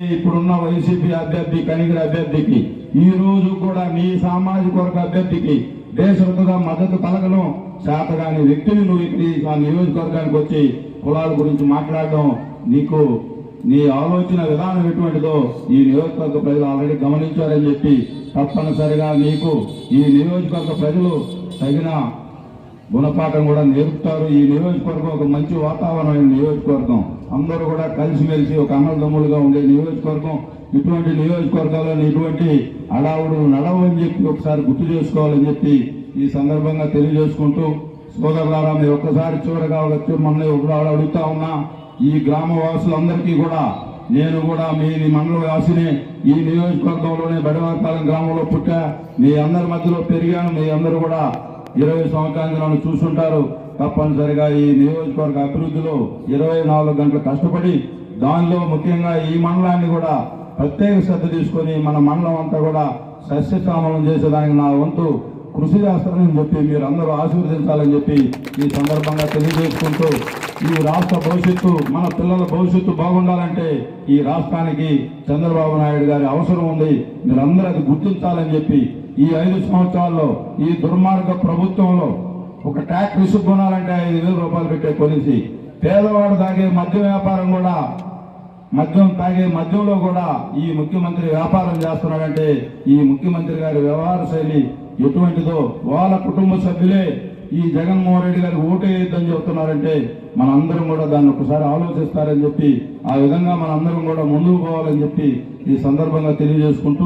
ఇప్పుడున్న వైసీపీ అభ్యర్థి కనిగిరి అభ్యర్థికి ఈ రోజు కూడా మీ సామాజిక వర్గ అభ్యర్థికి దేశంతగా మద్దతు పలకను శాతగాని వ్యక్తులు నువ్వు ఇక్కడ ఆ నియోజకవర్గానికి వచ్చి కులాల గురించి మాట్లాడడం నీకు నీ ఆలోచన విధానం ఎటువంటిదో ఈ నియోజకవర్గ ప్రజలు ఆల్రెడీ గమనించారని చెప్పి తప్పనిసరిగా నీకు ఈ నియోజకవర్గ ప్రజలు తగిన గుణపాఠం కూడా నేర్పుతారు. ఈ నియోజకవర్గం ఒక మంచి వాతావరణమైన నియోజకవర్గం. అందరూ కూడా కలిసిమెలిసి ఒక అన్నదమ్ములుగా ఉండే నియోజకవర్గం. ఇటువంటి నియోజకవర్గాల్లో ఇటువంటి అడావుడు నడవని చెప్పి ఒకసారి గుర్తు చేసుకోవాలని చెప్పి ఈ సందర్భంగా తెలియజేసుకుంటూ సోదరులారా మీరు ఒక్కసారి చివరగా వచ్చి మనల్ని ఒకరు అడుగుతా ఉన్నా ఈ గ్రామ వాసులందరికీ కూడా నేను కూడా మీ మండల వాసిని ఈ నియోజకవర్గంలోనే బడివర్పాలెం గ్రామంలో పుట్టా మీ అందరి మధ్యలో పెరిగాను మీ అందరూ కూడా ఇరవై సంవత్సరాలు చూసుంటారు. తప్పనిసరిగా ఈ నియోజకవర్గ అభివృద్ధిలో ఇరవై నాలుగు గంటలు కష్టపడి దానిలో ముఖ్యంగా ఈ మండలాన్ని కూడా ప్రత్యేక శ్రద్ధ తీసుకొని మన మండలం అంతా కూడా సస్యశ్యామలం చేసేదానికి నా వంతు కృషి చేస్తానని చెప్పి మీరు అందరూ ఆశీర్వదించాలని చెప్పి ఈ సందర్భంగా తెలియజేసుకుంటూ ఈ రాష్ట్ర భవిష్యత్తు మన పిల్లల భవిష్యత్తు బాగుండాలంటే ఈ రాష్ట్రానికి చంద్రబాబు నాయుడు గారి అవసరం ఉంది. మీరందరూ అది గుర్తించాలని చెప్పి ఈ ఐదు సంవత్సరాల్లో ఈ దుర్మార్గ ప్రభుత్వంలో ఒక ట్యాక్స్ రిసుకు కొనాలంటే ఐదు వేల రూపాయలు పెట్టే కొలిసి పేదవాడు తాగే మద్య వ్యాపారం కూడా మద్యం తాగే మద్యంలో కూడా ఈ ముఖ్యమంత్రి వ్యాపారం చేస్తున్నాడంటే ఈ ముఖ్యమంత్రి గారి వ్యవహార శైలి ఎటువంటిదో వాళ్ళ కుటుంబ సభ్యులే ఈ జగన్మోహన్ రెడ్డి గారికి ఓటేయొద్దని చెబుతున్నారంటే మనందరం కూడా దాన్ని ఒకసారి ఆలోచిస్తారని చెప్పి ఆ విధంగా మనందరం కూడా ముందుకు పోవాలని చెప్పి ఈ సందర్భంగా తెలియజేసుకుంటూ